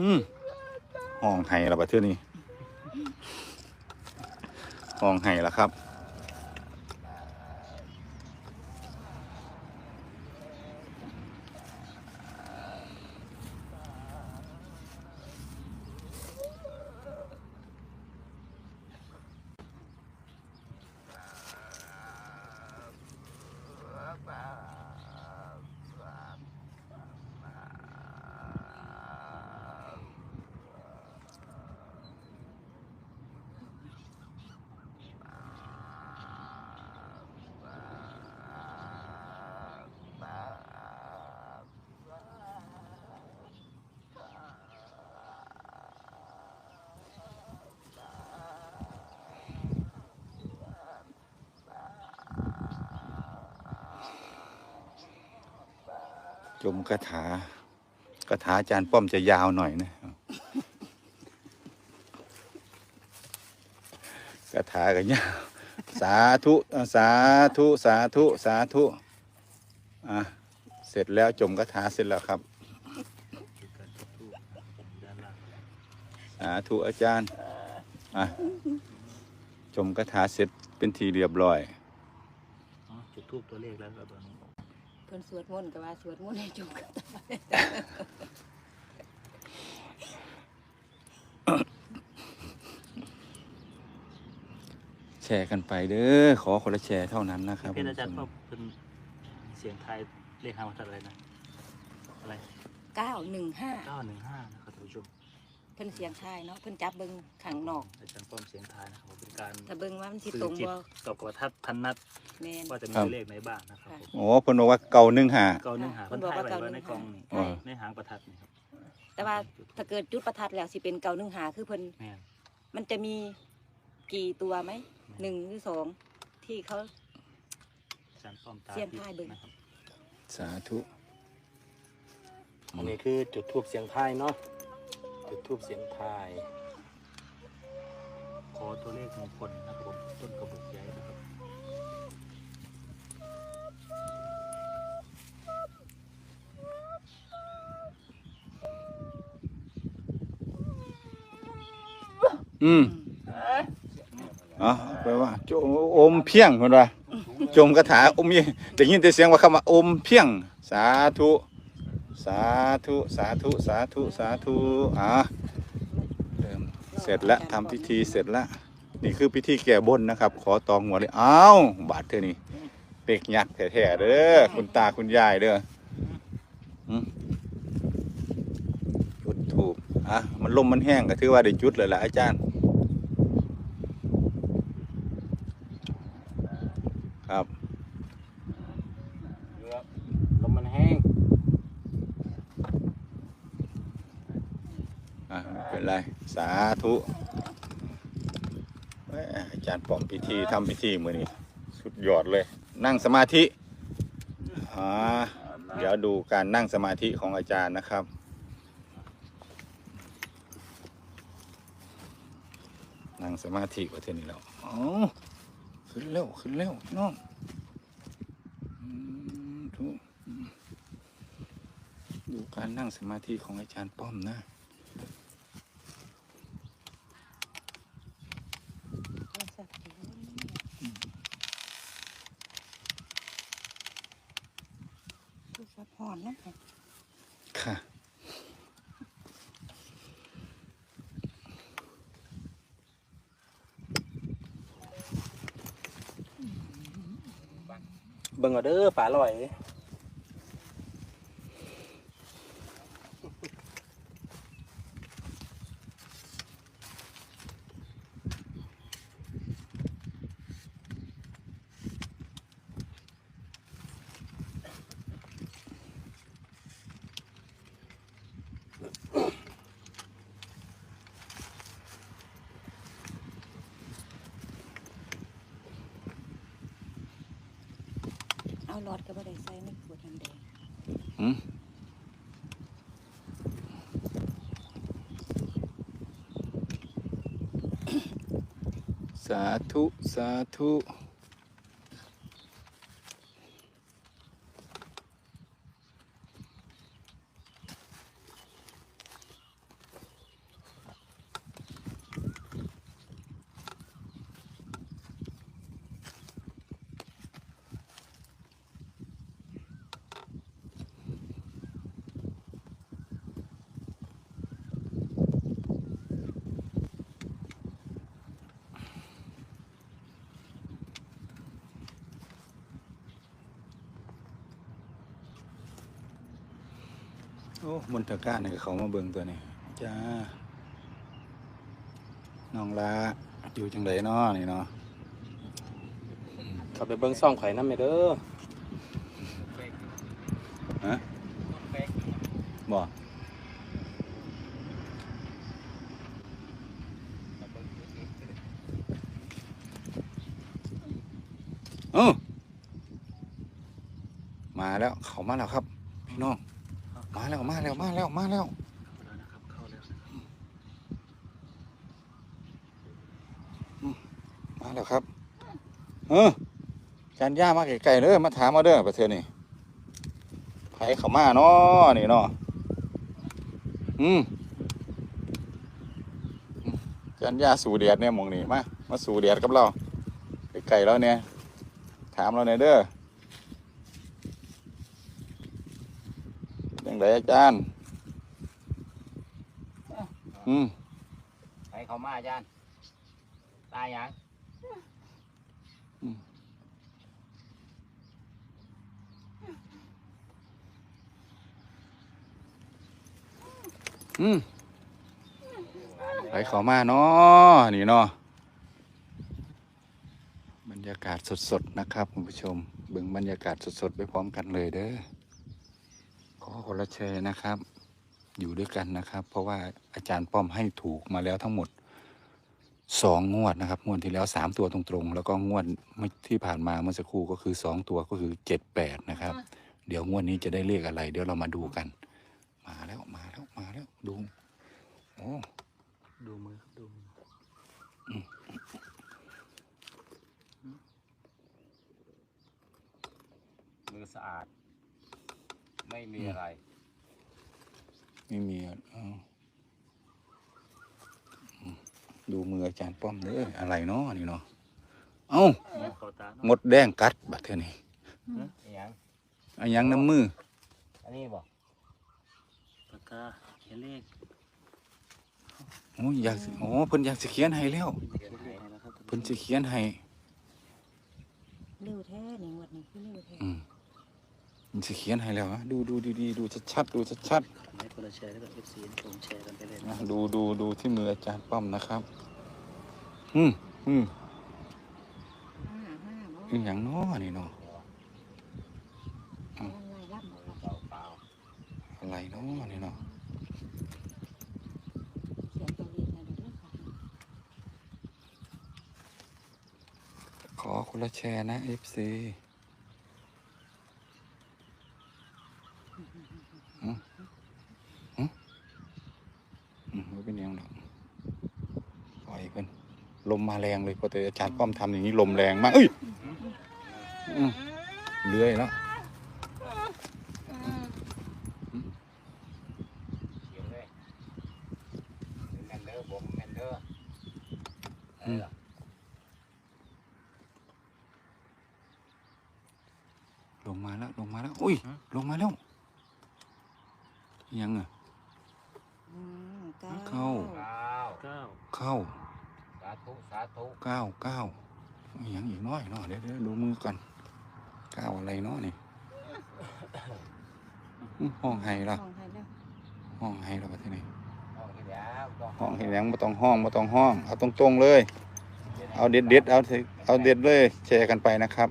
อืมห้องไห้ละประเทศนี้ห้องไห้ละครับ จมคาถาคาถาอาจารย์ป้อมจะยาวหน่อยนะคาถากันยาวสาธุสาธุสาธุสาธุอะเสร็จแล้วจมคาถาเสร็จแล้วครับ สาธุอาจารย์อะจมคาถาเสร็จเป็นทีเรียบร้อยจุดทูบตัวเลขแล้วครับตอนนี้ พิ่นสวดมนต์ก็ว่าสวดมนต์ให้จบกันตายแชร์กันไปเด้อขอคนละแชร์เท่านั้นนะครับ เป็นอาจารย์ก็เป็นเสียงไทายเลขหางประทัดอะไรนะอะไรเก้าหนึ่งห้า เก้าหนึ่งห้านะ เพิ่นเสียงทายเนาะเพิ่นจับเบิ่งข้างนอกอาจารย์ป้อมเสียงไทายนะครับเป็นการถ้าเบิ่งว่ามันสิสื่ตรองจิตบ่กับประทัดพันนัดแม่น ว่าจะมีเลขไหนบ้างนะครับผมโอ้เพิ่นบอกว่าเก่าหนึ่งหา เก้าหนึ่งหาเพิ่เพิ่นนบอกทายว่าไว้ว่าใน915กล่องนี่อ๋อ ในหางประทัดนี่ครับแต่ว่า ถ้าเกิดจุดประทัดแล้วสิเป็นเก้าหนึ่งหาคือเพิ่นแม่น มันจะมีกี่ตัวไหมหนึ่งหรือสองที่เขา อาจารย์ป้อมตาเสียงทายเบิ่ง นะครับสาธุ อันนี้คือจุดทูบเสียงทายเนาะ จุดทูบเสียงทาย ขอตัวเลขมงคลนะครับผมต้นกระบอกใหญ่นะครับอืมเอ๋อแปลว่าโจอมเพียงคนว่าจมคาถาอมยี่ได้ยินแต่เสียงว่าคำว่าอมเพียง สาธุ สาธุสาธุสาธุสาธุอะเริ่มเสร็จแล้วทำพิธีเสร็จแล้วนี่คือพิธีแก้บนนะครับ ขอตองหัวเลยอ้าวบาดเธอนี่เป็กยักษ์แท้ๆเด้อคุณตาคุณยายเด้อจุดถูกอะมันลมมันแห้งก็ถือว่าได้จุดเลยละอาจารย์ ครับ เรือลมมันแห้ง อะไม่เป็นไร สาธุอาจารย์ป้อมพิธีทำพิธีมือนี้สุดยอดเลย นั่งสมาธิเดี๋ยวดูการนั่งสมาธิของอาจารย์นะครับนั่งสมาธิว่าเท่านี้แล้วอ๋อขึ้นเร็วขึ้นเร็วน้องดูการนั่งสมาธิของอาจารย์ป้อมนะ ผู้ซัพพอร์ตนะค่ะเบิ่งเอาเด้อป่าลอย ก็บ่ได้ใส่ในขวดน้ำแดงหืมสาธุ สาธุ โอ้มนตะการนี่เขามาเบิ่งตัวนี้จ้าน้องละอยู่จังไดเนาะนี่เนาะเข้าไปเบิ่งซ่องข่อยนำแม่เด้อฮะบ่เออมาแล้วเขามาแล้วครับ พี่น้อง มาแล้วมาแล้วมาแล้วมาแล้วมาแล้วครับเออจานย่ามาไกลๆเด้อมาถามมาเด้อประเทศนี้ไผเขามาเนาะนี่เนาะอืมจานย่าสู่เดียดเนี่ยมองนี่มามาสู่เดียดกับเราไกลๆแล้วเนี่ยถามเราหน่อยเด้อยังไง อาจารย์ อืมไปเขามาอาจารย์ ตายยังอืมไปเขามาเนาะนี่เนาะบรรยากาศสดๆนะครับคุณผู้ชมเบิ่งบรรยากาศสดๆไปพร้อมกันเลยเด้อขอ คนละแชร์นะครับ อยู่ด้วยกันนะครับ เพราะว่าอาจารย์ป้อมให้ถูกมาแล้วทั้งหมดสองงวดนะครับงวดที่แล้วสามตัวตรงๆ แล้วก็งวดเมื่อที่ผ่านมาเมื่อสักครู่ก็คือสองตัวก็คือเจ็ดแปดนะครับ เดี๋ยวงวดนี้จะได้เลขอะไร เดี๋ยวเรามาดูกัน มาแล้วมาแล้วมาแล้วดูโอ้ดูมือครับดูมือมือสะอาด ไม่มีอะไร ไม่มีอะอ้าวอืมดูมืออาจารย์ป้อมเด้ออะไรเนาะนี่เนาะเอ้าเข้าตาหมดแดงกัดบัดเท่านี้อหยังอันยังน้ำมือ อันนี้บอกปากกาเขียนเลขโอ้ยอยากสิโอ้เพิ่นอยากสิเขียนให้แล้วเขียนเลขให้แล้วครับเพิ่นสิเขียนให้ เร็วแท้นี่งวดนี้คือเร็วแท้อื มเพิ่นสิเขียนให้แล้วนะดูดูดีๆดูชัดๆดูชัดให้คนละแชร์แล้วก็เอฟซีผมแชร์กันไปเลยๆนะนะดูดูดูที่มืออาจารย์ป้อมนะครับ อืมอืมห้าห้าบ่อีหยังเนาะนี่เนาะยังไงล่ำเอาเปล่าเปล่าอะไรเนาะนี่เนาะเขียนตัวเลขให้ดูด้วยค่ะขอคนละแชร์นะ FC อืมอืมอืมไม่เป็นหยังหรอกปล่อยเพิ่น ลมมาแรงเลยพอแต่อาจารย์ป้อมทำอย่างนี้ลมแรงมากเอ้ยอืมเลื่อยแล้วเขียนเลยแมนเดอร์ผมแมนเดอร์อืมลงมาแล้วลงมาแล้วอุ้ยลงมาแล้วยังอะอืมเก้าเข้าเก้าเก้าเข้า สาธุสาธุเก้าเก้าอหยังอีกน้อยเนาะเดี๋ยวเดี๋ยวดูมือก่อนเก้าอะไรเนาะนี่อื้อห้องไห้ละห้องให้แล้วห้องไห้ละประเทศนี้ห้องที่แล้วต้องห้องเห็นยังไม่ต้องห้องไม่ต้องห้องเอาตรงๆเลย เอาเด็ดเด็ดๆเอาสิเอาเด็ดเลยแชร์กันไปนะครับ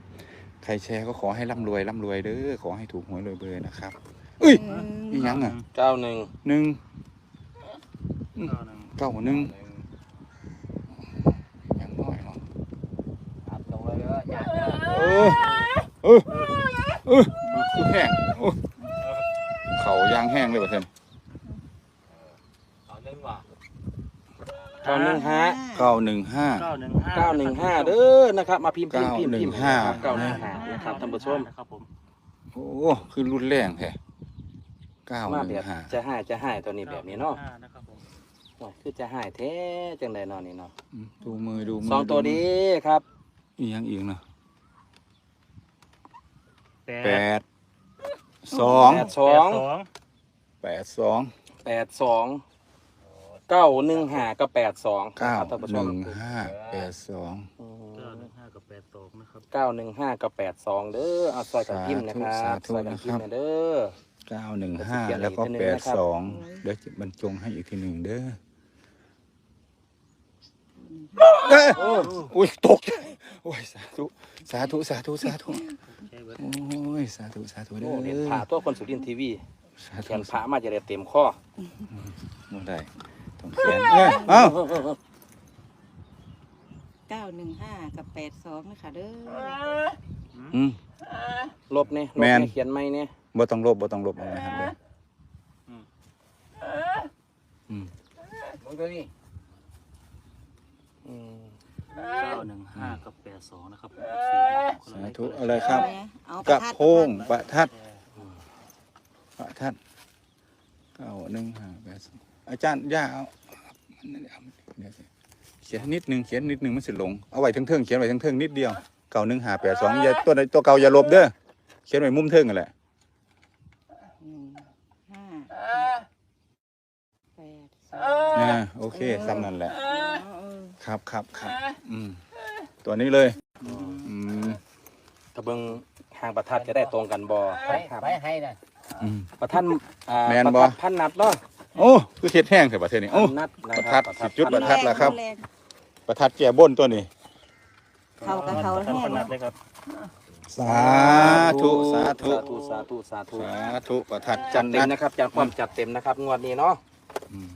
ใครแชร์ก็ขอให้ร่ำรวยร่ำรวยเด้อขอให้ถูกหวยรวยเบอร์นะครับอุ้ยอืมอีหยังอะเก้าหนึ่งหนึ่งเก้าหนึ่ง เก้าหนึ่ง หนึ่ง อยังน้อยเนาะ อัพลงเลยเด้ ออาจารย์เด้อเออเออเออคือแห้งโอ้เอห้งเลยบ่เท่นเอาหนึ่งว่ะเก้าหนึ่งห้าเก้าหนึ่งห้าเก้าหนึ่งห้าเก้าหนึ่งห้าเด้อนะครับ มาพิมพ์พิมพ์พิมพ์พิมพ์915เก้าหนึ่งห้านะครับท่านผู้ชมนะครับผมโอ้คือรุนแรงแท้เก้าหมาแบนึ่บงห้าจะให้จะให้ตัวนี้แบบนี้เนาะก้หงห้นะครับผมโอ้ยคือจะให้แท้จังไดเนาะนี่เนาะอืมดูมือดูมือสองตัวดีครับอีกยังอีกเนาะ แปแปดดสองแปดสองแปดสองแปดสองเก้าหนึ่งห้าก็แปดสองเก้าท่านผู้หชมนึ่งห้าแปดสองอืเก้ามหนึ่งห้ากับแปดสองนะครับเก้าหนึ่งห้ากับแปดสองเด้อเอาซอยกันพิมพ์นะครับสาธุซอยกันพิมพ์นะครับนะเด้อ เก้าหนึ่งห้าเขียนอะไรแล้วก็อีกทีหนึ่แปงดนะครับสองเดี๋ยวจะบรรจงให้อีกทีหนึ่งเด้อ เอ้ยอุ้ยตกใจโอ้ยสาธุสาธุสาธุสาธุใช่เบิร์ดโอ้ยสาธุสาธุเด้โอ้อเรียนผ่าตัวคนสุรินทร์ทีวีสาเขีธุยนผ่ามาจะได้เต็มข้อบ่ได้ต้องเขียนเอ้ยเอ้าเก้าหนึ่งห้ากับแปดสองนะคะเด้ออืม ลบเนี่ยลบแมนเนี่ยเขียนไม่เนี่ยบ่ต้องลบบ่ต้องลบเอาไว้ครับเด้ออืมมึงตัวนี้อืม เก้าหนึ่งห้ากับแปดสองนะครับผมสาธุอะไรครับ เอากระทัดโพงประทัดประทัดเก้าหนึ่งห้าแปดสองอาจารย์ย่าเอาเดี๋ยวสิเขียนนิดหนึ่งเขียนนิดหนึ่งมันสิลงเอาไว้เทิงๆเขียนไว้เทิงๆนิดเดียวเก้าหนึ่งห้าแปดสองอย่าตัวใดตัวเก่าอย่าลบเด้อเขียนไว้มุมเทิงกันแหละหนึ่งห้าแปดสองอ่าโอเคซ้ำนั่นแหละเออ ครับครับครับ อืม ตัวนี้เลยอืมถ้าเบิ่งหางประทัดจะได้ตรงกันบ่ไปครับไปให้นะอืม ประทัดอ่าแม่นประบ่ทัดพันนัดเนาะโอ้คือเทียดแห้งเถอะประเทศนี้โอ้ พันนัดนะประคทัรัดบสิจุด ประทัดล่ะครับ แงประทัดแก่บนตัวนี้ เขากับเขาท่านแห้พงนัดเลยครับสาธุสาธุสาธุสาธุสาธุสาธุประทัดจัจัดนเต็มนันะครับจัดความจัดเต็มนะครับงวดนี้เนาะ อืม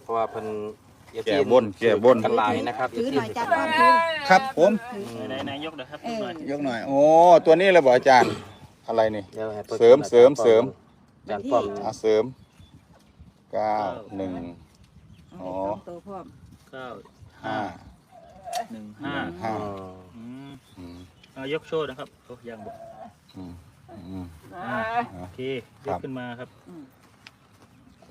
เพราะว่าเพิ่น อย่าแก้ที่บนแก้บน กันหลายนะครับถือหน่อยจัดความถือครับผมไหนไหนๆยกเลยครับยกหน่อยยกหน่อยโอ้ตัวนี้เลยบอกอาจารย์ อะไรนี่ ดี๋ยวให้ปิดเสริมเสริมเสริมจัดป้อมอาเสริมเก้าหนึ่งเอาให้สองตัวพร้อมเก้าห้าหนึ่งห้าห้าอืมอืมเอายกโชว์นะครับโอ้ยังบอกอืมอืม อ่าโอเคยครักบ ขึ้นมาครับ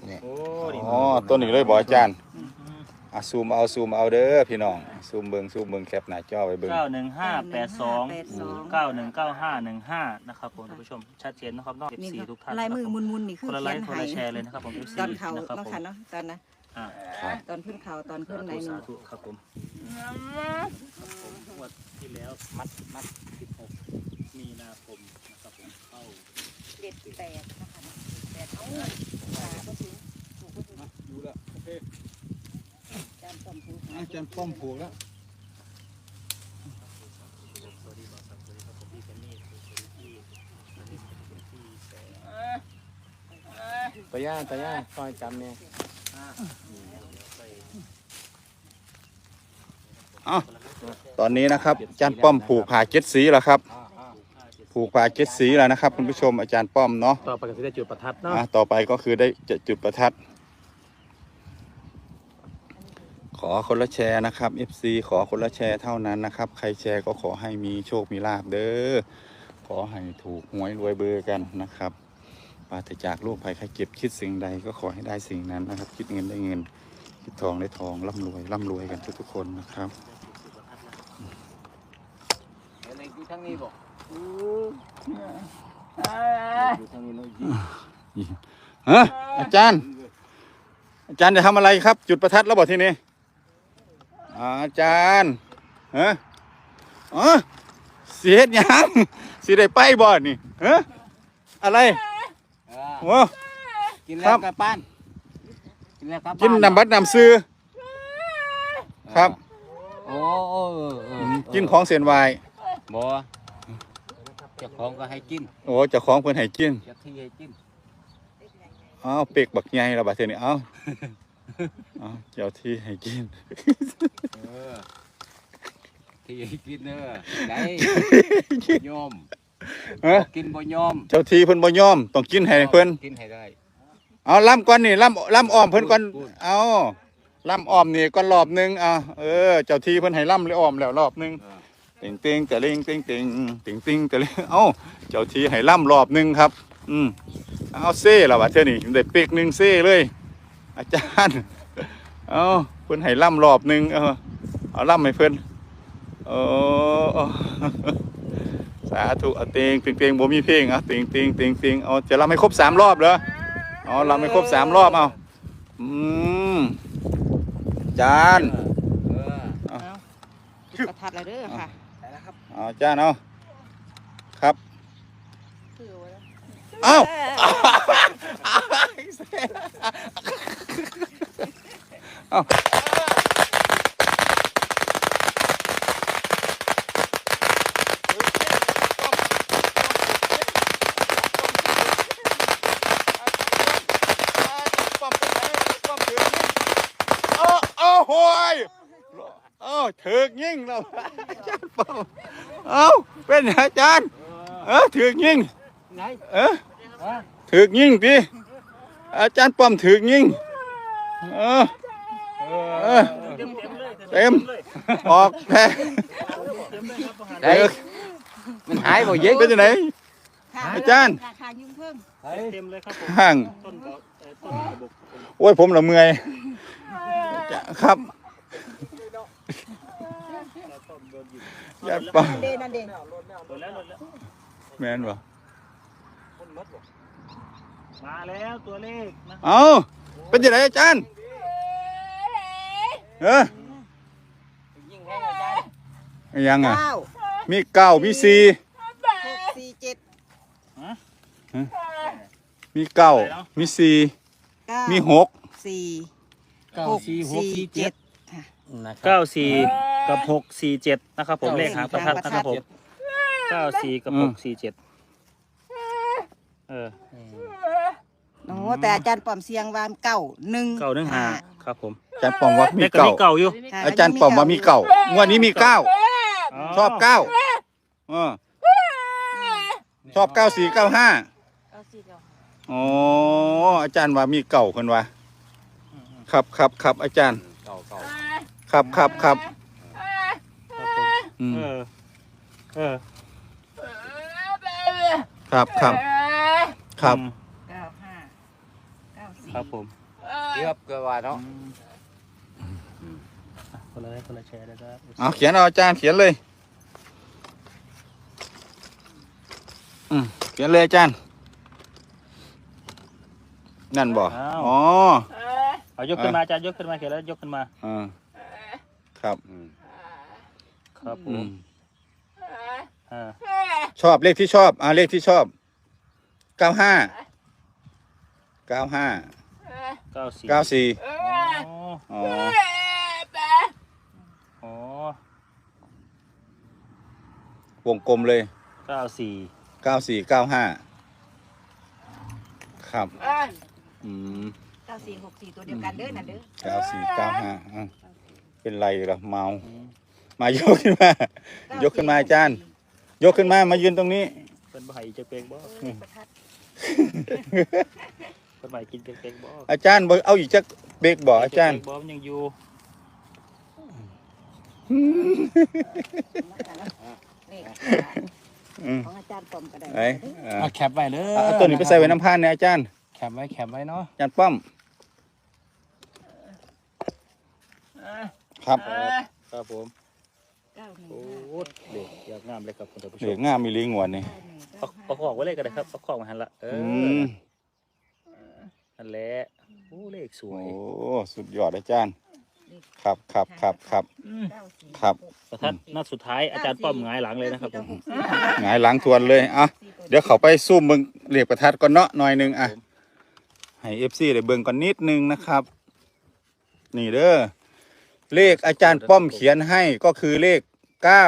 นี่โอ้ดีอ๋อตัวนี้เลยบอกอาจารย์ อืม อะซูมเอาซูมเอาเด้อพี่น้องซูมเบิงซูมเบิงแคปหน้าจอไว้เบิง เก้าหนึ่งห้าแปดสองแปดสองเก้าหนึ่งเก้าห้าหนึ่งห้านะครับผมท่านผู้ชมชัดเจนนะครับนอกนี่สี่ครับทุกท่านลายมือนะครับผมุนๆนี่คือคนละไลเขียนค์คนใหาละแชร์เลยนะครับผม FC ตอนเขานะครับเนาะผมค่ะเนาะตอนนะอ่าครับ ตอนขึ้นเขาตอนขึ้นสาไหนธุหนูสาธุครับผมงวดที่แล้วมัดมัดสิบหกมีนาคมนะครับผมเข้าเด็ดแปดนะคะแปดเอาขาก็ถึงถูกก็ถึง ดูแล้วโอเคจานต้มถูก อาจารย์ป้อมผูกแล้วสวัสดีบอสสวัสดีครับผมพี่แคนนี่สวัสดีพี่สวัสดีพี่แสงตะย่าตะย่าซอยจำเนี่ยตอนนี้นะครับ อาจารย์ป้อมผูกผ่าเจ็ดสีแล้วครับ ผูกผ่าเจ็ดสีแล้วนะครับ คุณผู้ชมอาจารย์ป้อมเนาะ ต่อไปก็สิได้จุดประทัดเนาะ อะต่อไปก็คือได้จะจุดประทัด ข อคนละแชร์นะครับ FC ขอคนละแชร์เท่านั้นนะครับ ใครแชร์ก็ขอให้มีโชคมีลาบเด้อ ขอให้ถูกหวยรวยเบอร์กันนะครับปราศจากโรคภัยไข้เจ็บคิดสิ่งใดก็ขอให้ได้สิ่งนั้นนะครับ คิดเงินได้เงิน คิดทองได้ทองร่ำรวยร่ำรวยกันทุกๆคนนะครับอะไรกูทั้งนี้บอกอยู่ทางนี้เนาะฮะอาจารย์ อาจารย์จะทำอะไรครับ จุดประทัดแล้วบอกทีนี้ อาจารย์ฮะอ๋อเสียดหยังสิได้ไปบ่นี่ฮะอะไรโอ้กินครัแล้วบกลับบ้านกินแล้วกลับบ้านกินน้ำบัดน้ำซื้อครับโอ้โอ้เออเออกินของเส้นไหวายบ่เจ้าของก็ให้กินโอ้เจ้าของเพิ่นให้กินเจ้าที่ให้กินอ้าวเป็กบักใหญ่และบัดเทอนี้เอ้า เอ้าเจ้าที่ให้กิน เออที่ให้กินเนอะได้ยอมฮะกินบ่ยอมเจ้าที่เพิ่นบ่ยอมต้องกินให้เพิ่นกินให้ได้ เอาล่ำก่อนนี่ล่ำล่ำอ้อมเพิ่นก่อนเอาล่ำอ้อมนี่ก่อนรอบหนึงเอาเออ เจ้าที่เพิ่นให้ล่ำเลยอ้อมแล้วรอบหนึงติงติงแต่ลิงติงติงติงติงแต่ลิงเอ้าเจ้าที่ให้ล่ำรอบหนึงครับ อืมเอาเซ่แล้ววะเท่านี่ได้เป๊กหนึ่งเซ่เลย อาจารย์ เอาเพิ่นให้ล่ำรอบหนึง เอาเอาล่ำให้เพิ่นเออสาธุเอาเตงเตียงเตียงบ่มีเพลงเอาเตียงเตียงเตียงเตียงเอาจะรำให้ครบสามรอบเหรอเอารำให้ครบสามรอบเอาอืมจานประทัดแล้วเด้อค่ะเอาจานเอาครับคือไว้แล้วเอาเอาเอาเอาโหยเอาถึกยิ่งแล้ว อาจารย์เปาเอาเป็นไงอาจารย์เออถึกยิ่งไงเออถึกยิ่งดิอาจารย์ป้อมถึกยิ่งเออเออเต็มเต็มเลยเต็มเลยออกแพ้เต็มเลยครับประหารเออมันหายบ่เย็นเป็นยังไงอาจารย์ราคายุ่งเพิ่มเต็มเลยครับผมห่างต้นก็เอ่อต้นกระบอกโอ้ยผมละเมื่อยจะครับต้นโดนยิงอาจารย์ป้อมเดนันเดนโดนแล้วโดนแล้วแม่นบ่มาแล้วตัวเลขนะเอาเป็นยังไงอาจารย์เออยิ่งแห้งอาจารย์ยังอะ เก้ามีเก้ามีสี่หกสี่เจ็ดมีเก้ามีสี่เก้ามีหกสี่เก้าหกสี่หกสี่สี่เจ็เจ็ดดนะครับเก้าสี่กับหกสี่เจ็ดนะครับ ผมเก้าเลขหางประทัดนะครับผมเก้าสี่กับหกสี่เจ็ดเออ โอ้แต่อาจารย์ป้อมเสียงวามเก้าหนึ่งเก้าหนึ่งห้าครับผมอาจารย์ป้อมว่ามีเลขก็เก้ามีเก้าอยู่ ค่ะอาจารย์ป้อมว่ามีเก้างวดนี้มีเก้าชอบเก้าเออชอบเก้าสี่เก้าห้าเก้าสี่เก้าอ๋ออาจารย์ว่ามีเก่าคนว่าครับครับครับอาจารย์เก่าเก่าครับครับครับครับผมอืมเออเออครับครับครับอืม เก้าห้าเก้าสี่ ครับผมเกือบเกือบว่าเนาะอะคนละไลค์คนละแชร์นะครับเอาเขียนเอาอาจารย์เขียนเลยอืมเขียนเลยอาจารย์นั่นบ่อ๋อเอายกขึ้นมาอาจารย์ยกขึ้นมาเขียนแล้วยกขึ้นมาอ่าครับอืมครับผอืมมอ่าชอบเลขที่ชอบอ่าเลขที่ชอบเก้าห้าเก้าห้าเก้าสี่เก้าสี่อ๋ออ๋ออ๋อวงกลมเลยเก้าสี่เก้าสี่เก้าห้าครับอืมเก้าสี่หกสี่ตัวเดียวกันเด้อนั่นเด้อเก้าสี่เก้าห้าอะเป็นไรเหรอเมาอืมมายกขึ้นมา ยกขึ้นมาอาจารย์ ยกขึ้นมามายืนตรงนี้ เป็นบ่ายจะเป็กบ่ เออประทัด เป็นบ่ายกินเป็กบ่อาจารย์บอกเอาอีกจักเบรกบอกอาจารย์เป็กบ่มันยังอยู่นี่อืมของอาจารย์ป้อมก็ได้ไอ้อ่าเอาแคปไว้เด้อเอาตัวนี้ไปใส่ไว้น้ำพานเนี่ยอาจารย์ แคปไว้แคปไว้เนาะอาจารย์ป้อม ครับครับผมเก้าหนึ่งโอ้ห้าเด็กอยากงามเลยครับคุณผู้ชเหลือมงามมีลิงวนนี่เอาเอาของไว้เลยก็ได้ครับเอาของมาหันละเออือม นั่นแหละโอ้เลขสวโอ้ยสุดยอดอาจารย์ ครับครับครับครับเก้าสี่ครับ ประทัดนัดสุดท้ายอาจารย์ป้อมหงายหลังเลยนะครับผม หงายหลังทวนเลยอะ เดี๋ยวเขาไปซูมเบิ่งเหลียกประทัดก่อนเนาะหน่อยหนึงอะให้เอฟซีได้เบิ่งก่อนนิดนึงนะครับ นี่เด้อเลขอาจารย์ป้อมเขียนให้ก็คือเลขเก้า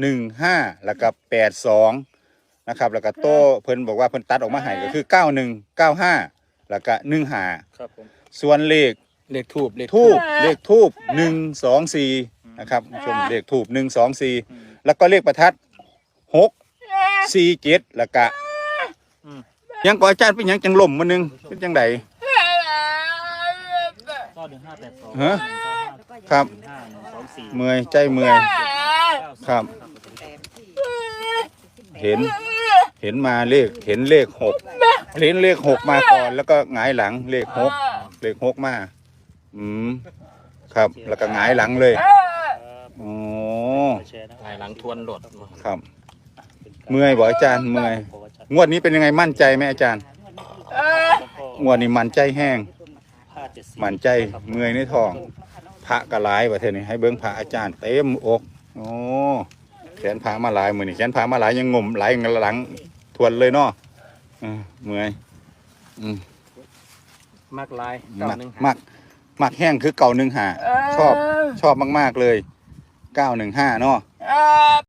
หนึ่งห้าแล้วก็แปดสองนะครับ แล้วก็โต้เพิ่นบอกว่าเพิ่นตัดออกมาให้ก็คือเก้าหนึ่งเก้าห้า แล้วก็หนึ่งห้าครับผมส่วนเลขเลขทูบเลขทูบเลขทูบหนึ่งสองสี่นะครับชมเลขทูบหนึ่งสองสี่อืมแล้วก็เลขประทัดหกสี่เจ็ดแล้วก็อืมยังก่ออาจารย์เป็นหยังจังล่มมันนึงเป็นจังไดหนึ่งห้าแปดสองฮะแล้วก็อย่าครับลืมห้าหนึ่งสองสี่เมื่อยใจเมื่อย ครับแปดที่เห็น เห็นมาเลขเห็นเลขหกเห็นเลขหกมาก่อนแล้วก็หงายหลังเลขหกเลขหกมา อืมครับ แล้วก็หงายหลังเลยอ๋อแชร์นะหลายหลังทวนโหลดครับ เมื่อยบอกอาจารย์เมื่อยงวดนี้เป็นยังไงมั่นใจไหมอาจารย์งวดนี้มั่นใจแห้งห้าเจ็ดสี่มั่นใจเมื่อยในท้อง พระกระลายประเทศนี้ให้เบิ้งพระอาจารย์เต็มอกโอ้แขนพระมาหลายมือนี่แขนพระมาหลายยังงมหลายหลังท วนเลยเนาะอืมเมื่อยอืมมากลายเก้ามักหนึ่งมักมักแห้งคือเก่าหนึ่งหาชอบชอบมาก ๆเลยเก้าหนึ่งห้าเนาะ